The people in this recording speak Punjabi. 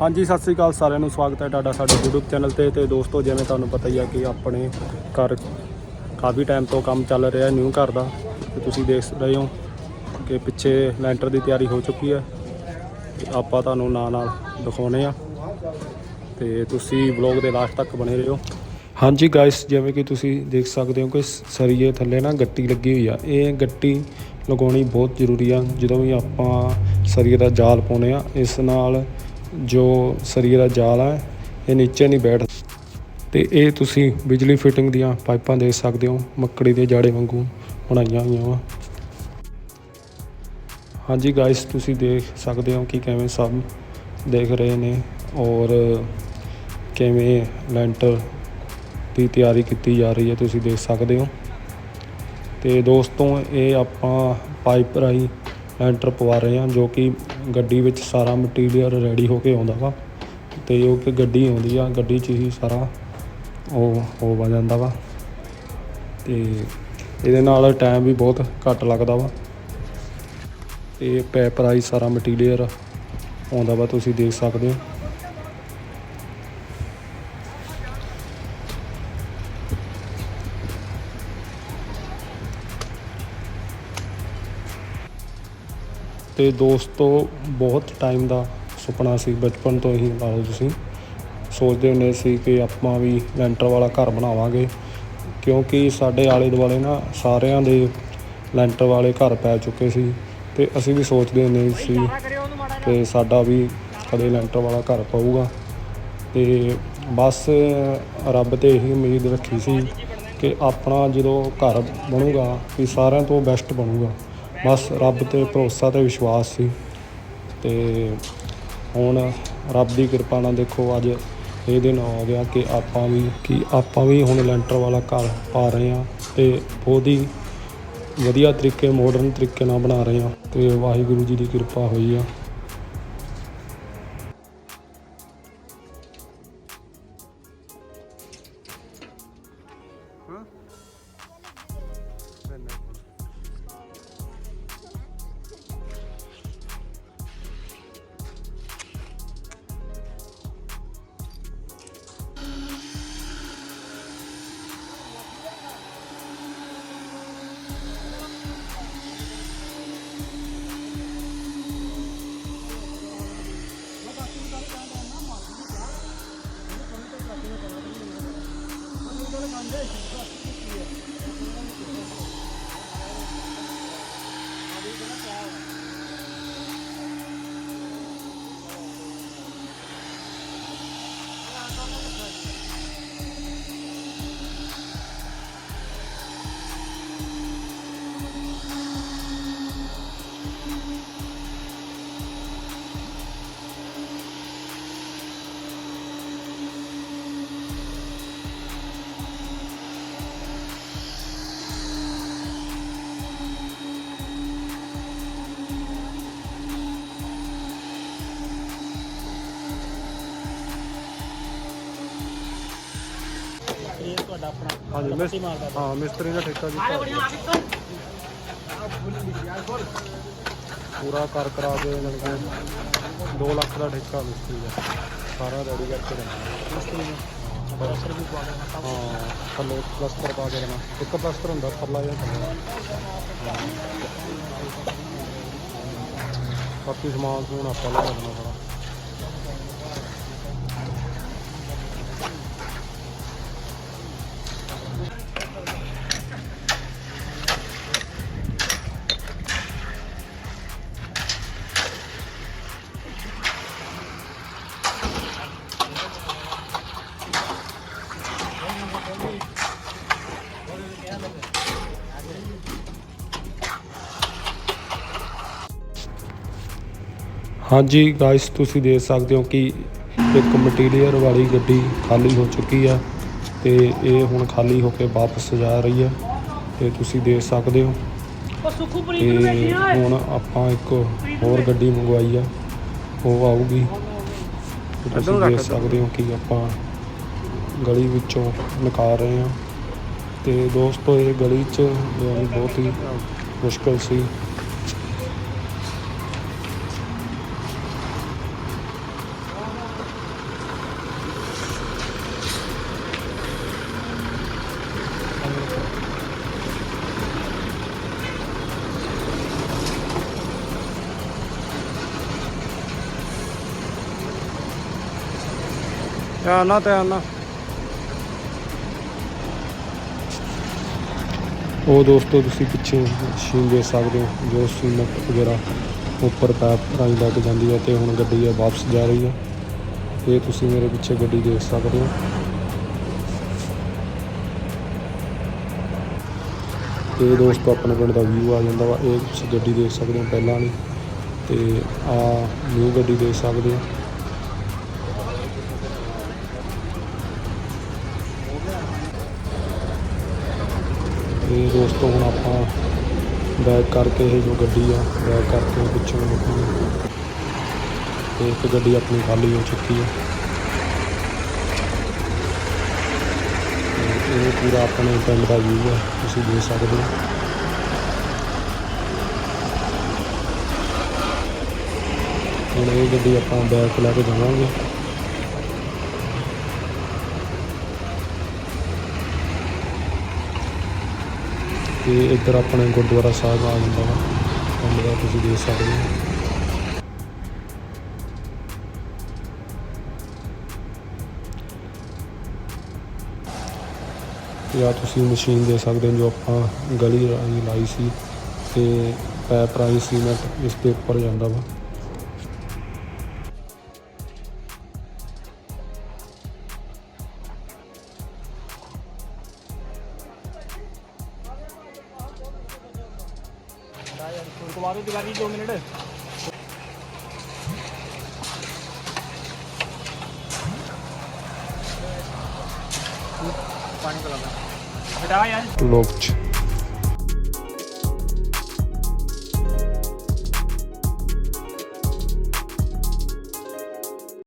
ਹਾਂਜੀ, ਸਤਿ ਸ੍ਰੀ ਅਕਾਲ ਸਾਰਿਆਂ ਨੂੰ। ਸਵਾਗਤ ਹੈ ਤੁਹਾਡਾ ਸਾਡੇ YouTube ਚੈਨਲ ਤੇ। ਤੇ ਦੋਸਤੋ, ਜਿਵੇਂ ਤੁਹਾਨੂੰ ਪਤਾ ਹੀ ਆ ਕਿ ਆਪਣੇ ਘਰ ਕਾਫੀ ਟਾਈਮ ਤੋਂ ਕੰਮ ਚੱਲ ਰਿਹਾ ਨਿਊ ਘਰ ਦਾ। ਤੇ ਤੁਸੀਂ ਦੇਖ ਰਹੇ ਹੋ ਕਿ ਪਿੱਛੇ ਲੈਂਟਰ ਦੀ ਤਿਆਰੀ ਹੋ ਚੁੱਕੀ ਹੈ। ਆਪਾਂ ਤੁਹਾਨੂੰ ਨਾਲ ਨਾਲ ਦਿਖਾਉਨੇ ਆ। ਤੇ ਤੁਸੀਂ ਵਲੌਗ ਦੇ ਲਾਸਟ ਤੱਕ ਬਣੇ ਰਹੋ। ਹਾਂਜੀ ਗਾਇਸ ਜਿਵੇਂ ਕਿ ਤੁਸੀਂ ਦੇਖ ਸਕਦੇ ਹੋ ਕਿ ਸਰੀਏ ਥੱਲੇ ਨਾ ਗੱਟੀ ਲੱਗੀ ਹੋਈ ਆ। ਇਹ ਗੱਟੀ ਲਗਾਉਣੀ ਬਹੁਤ ਜ਼ਰੂਰੀ ਆ। ਜਦੋਂ ਵੀ ਆਪਾਂ ਸਰੀਏ ਦਾ ਜਾਲ ਪਾਉਨੇ ਆ, ਇਸ ਨਾਲ ਜੋ ਸਰੀਰ ਦਾ ਜਾਲ ਹੈ ਇਹ ਨੀਚੇ ਨਹੀਂ ਬੈਠ ਤੇ ਇਹ ਤੁਸੀਂ ਬਿਜਲੀ ਫਿਟਿੰਗ ਦੀਆਂ ਪਾਈਪਾਂ ਦੇਖ ਸਕਦੇ ਹੋ, ਮੱਕੜੀ ਦੇ ਜਾੜੇ ਵਾਂਗੂ ਬਣਾਈਆਂ ਹੋਈਆਂ ਵਾ। ਹਾਂਜੀ ਗਾਇਸ ਤੁਸੀਂ ਦੇਖ ਸਕਦੇ ਹੋ ਕਿ ਕਿਵੇਂ ਸਭ ਦੇਖ ਰਹੇ ਨੇ ਔਰ ਕਿਵੇਂ ਲੈਂਟਰ ਦੀ ਤਿਆਰੀ ਕੀਤੀ ਜਾ ਰਹੀ ਹੈ, ਤੁਸੀਂ ਦੇਖ ਸਕਦੇ ਹੋ। ਤੇ ਦੋਸਤੋ, ਇਹ ਆਪਾਂ ਪਾਈਪ ਰਾਹੀਂ ਲੈਂਟਰ ਪਵਾ ਰਹੇ ਹਾਂ, ਜੋ ਕਿ ਗੱਡੀ ਵਿੱਚ ਸਾਰਾ ਮਟੀਰੀਅਲ ਰੈਡੀ ਹੋ ਕੇ ਆਉਂਦਾ ਵਾ। ਅਤੇ ਉਹ ਕਿ ਗੱਡੀ ਆਉਂਦੀ ਆ, ਗੱਡੀ 'ਚ ਹੀ ਸਾਰਾ ਉਹ ਹੋ ਵਾ ਜਾਂਦਾ ਵਾ। ਅਤੇ ਇਹਦੇ ਨਾਲ ਟਾਈਮ ਵੀ ਬਹੁਤ ਘੱਟ ਲੱਗਦਾ ਵਾ। ਅਤੇ ਪੈਪ ਰਾਹੀਂ ਸਾਰਾ ਮਟੀਰੀਅਲ ਆਉਂਦਾ ਵਾ, ਤੁਸੀਂ ਦੇਖ ਸਕਦੇ ਹੋ। ਤੇ ਦੋਸਤੋ ਬਹੁਤ ਟਾਈਮ ਦਾ ਸੁਪਨਾ ਸੀ, ਬਚਪਨ ਤੋਂ ਹੀ ਲਾ ਲਓ ਤੁਸੀਂ। ਸੋਚਦੇ ਹੁੰਦੇ ਸੀ ਕਿ ਆਪਾਂ ਵੀ ਲੈਂਟਰ ਵਾਲਾ ਘਰ ਬਣਾਵਾਂਗੇ, ਕਿਉਂਕਿ ਸਾਡੇ ਆਲੇ ਦੁਆਲੇ ਨਾ ਸਾਰਿਆਂ ਦੇ ਲੈਂਟਰ ਵਾਲੇ ਘਰ ਪੈ ਚੁੱਕੇ ਸੀ ਤੇ ਅਸੀਂ ਵੀ ਸੋਚਦੇ ਹੁੰਦੇ ਸੀ ਕਿ ਸਾਡਾ ਵੀ ਕਦੇ ਲੈਂਟਰ ਵਾਲਾ ਘਰ ਪਊਗਾ। ਤੇ ਬਸ ਰੱਬ ਤੇ ਇਹੀ ਉਮੀਦ ਰੱਖੀ ਸੀ ਕਿ ਆਪਣਾ ਜਦੋਂ ਘਰ ਬਣੂਗਾ, ਵੀ ਸਾਰਿਆਂ ਤੋਂ ਬੈਸਟ ਬਣੂਗਾ। ਬਸ ਰੱਬ ਤੇ ਭਰੋਸਾ ਤੇ ਵਿਸ਼ਵਾਸ ਸੀ। ਤੇ ਹੁਣ ਰੱਬ ਦੀ ਕਿਰਪਾ ਨਾਲ ਦੇਖੋ ਅੱਜ ਇਹ ਦਿਨ ਆ ਗਿਆ ਕਿ ਆਪਾਂ ਵੀ, ਕਿ ਆਪਾਂ ਵੀ ਹੁਣ ਲੈਂਟਰ ਵਾਲਾ ਘਰ ਪਾ ਰਹੇ ਹਾਂ ਤੇ ਬਹੁਤ ਹੀ ਵਧੀਆ ਤਰੀਕੇ ਮਾਡਰਨ ਤਰੀਕੇ ਨਾਲ ਬਣਾ ਰਹੇ ਹਾਂ। ਤੇ ਵਾਹਿਗੁਰੂ ਜੀ ਦੀ ਕਿਰਪਾ ਹੋਈ ਆ। ਹਾਂਜੀ ਹਾਂ ਮਿਸਤਰੀ ਦਾ ਠੇਕਾ ਜੀ। ਪੂਰਾ ਕਰ ਕਰਾ ਕੇ ਇਹਨਾਂ ਨੂੰ 2 ਲੱਖ ਦਾ ਠੇਕਾ ਮਿਸਤਰੀ ਦਾ। ਸਾਰਾ ਰੈਡੀ ਕਰਕੇ ਦੇਣਾ। ਮਿਸਤਰੀ ਨੂੰ। ਪ੍ਰੈਸ਼ਰ ਵੀ ਪਵਾ ਦੇਣਾ ਹਾਂ ਥੱਲੇ ਪਲਸਤਰ ਪਾ ਕੇ ਦੇਣਾ। ਇੱਕ ਪਲਸਤਰ ਹੁੰਦਾ ਥੱਲਾ ਜਾਂ ਥੱਲੇ। ਬਾਕੀ ਸਮਾਨ ਸਮੂਨ ਆਪਾਂ ਲੈ ਦੇਣਾ ਸਾਰਾ। ਹਾਂਜੀ ਗਾਇਸ ਤੁਸੀਂ ਦੇਖ ਸਕਦੇ ਹੋ ਕਿ ਇੱਕ ਮਟੀਰੀਅਲ ਵਾਲੀ ਗੱਡੀ ਖਾਲੀ ਹੋ ਚੁੱਕੀ ਆ ਤੇ ਇਹ ਹੁਣ ਖਾਲੀ ਹੋ ਕੇ ਵਾਪਸ ਜਾ ਰਹੀ ਹੈ ਤੇ ਤੁਸੀਂ ਦੇਖ ਸਕਦੇ ਹੋ। ਉਹ ਸੁਖੂ ਤੇ ਹੁਣ ਆਪਾਂ ਇੱਕ ਹੋਰ ਗੱਡੀ ਮੰਗਵਾਈ ਆ ਉਹ ਆਊਗੀ। ਤੁਸੀਂ ਦੇਖ ਸਕਦੇ ਹੋ ਕਿ ਆਪਾਂ ਗਲੀ ਵਿੱਚੋਂ ਨਿਕਾਲ ਰਹੇ ਹਾਂ ਤੇ ਦੋਸਤੋ ਇਹ ਗਲੀ 'ਚ ਬਹੁਤ ਹੀ ਮੁਸ਼ਕਲ ਸੀ। ਧਿਆਨ ਨਾਲ ਧਿਆਨ ਨਾਲ। ਉਹ ਦੋਸਤੋ, ਤੁਸੀਂ ਪਿੱਛੇ ਮਸ਼ੀਨ ਦੇਖ ਸਕਦੇ ਹੋ, ਜੋ ਸੀਮੈਂਟ ਵਗੈਰਾ ਉੱਪਰ ਪੈਪ ਰਾਹੀਂ ਲੈ ਜਾਂਦੀ ਹੈ ਤੇ ਹੁਣ ਗੱਡੀ ਹੈ ਵਾਪਸ ਜਾ ਰਹੀ ਹੈ। ਇਹ ਤੁਸੀਂ ਮੇਰੇ ਪਿੱਛੇ ਗੱਡੀ ਦੇਖ ਸਕਦੇ ਹੋ। ਇਹ ਦੋਸਤੋ, ਆਪਣੇ ਪਿੰਡ ਦਾ ਵਿਊ ਆ ਜਾਂਦਾ ਵਾ। ਇਹ ਤੁਸੀਂ ਗੱਡੀ ਦੇਖ ਸਕਦੇ ਹੋ, ਪਹਿਲਾਂ ਵਾਲੀ। ਤੇ ਆ ਨਿਊ ਗੱਡੀ ਦੇਖ ਸਕਦੇ ਹੋ। ਇਹ ਦੋਸਤੋ, ਹੁਣ ਆਪਾਂ ਬੈਕ ਕਰਕੇ ਇਹ ਜੋ ਗੱਡੀ ਆ ਬੈਕ ਕਰਕੇ ਪਿੱਛੋਂ ਤੇ ਇੱਕ ਗੱਡੀ ਆਪਣੀ ਖਾਲੀ ਹੋ ਚੁੱਕੀ ਆ। ਇਹ ਪੂਰਾ ਆਪਣੇ ਪਿੰਡ ਦਾ ਵਿਊ ਹੈ ਤੁਸੀਂ ਦੇਖ ਸਕਦੇ ਹੋ। ਹੁਣ ਇਹ ਗੱਡੀ ਆਪਾਂ ਬੈਕ ਲੈ ਕੇ ਜਾਵਾਂਗੇ। ਤੇ ਇੱਧਰ ਆਪਣੇ ਗੁਰਦੁਆਰਾ ਸਾਹਿਬ ਆ ਜਾਂਦਾ ਵਾ। ਪਿੰਡ ਦਾ ਤੁਸੀਂ ਦੇਖ ਸਕਦੇ ਹੋ। ਤੇ ਆ ਤੁਸੀਂ ਮਸ਼ੀਨ ਦੇ ਸਕਦੇ ਹੋ ਜੋ ਆਪਾਂ ਗਲੀ ਰਾਹੀਂ ਲਾਈ ਸੀ ਤੇ ਪੈਪ ਰਾਹੀਂ ਸੀਮੈਂਟ ਇਸ ਦੇ ਉੱਪਰ ਜਾਂਦਾ ਵਾ। ਦਿਓ ਦੀਵਾਰੀ 2 ਮਿੰਟ। ਪਾਣੀ ਪਿਲਾ ਬੇਟਾ ਯਾਰ। ਲੋਕ ਚ।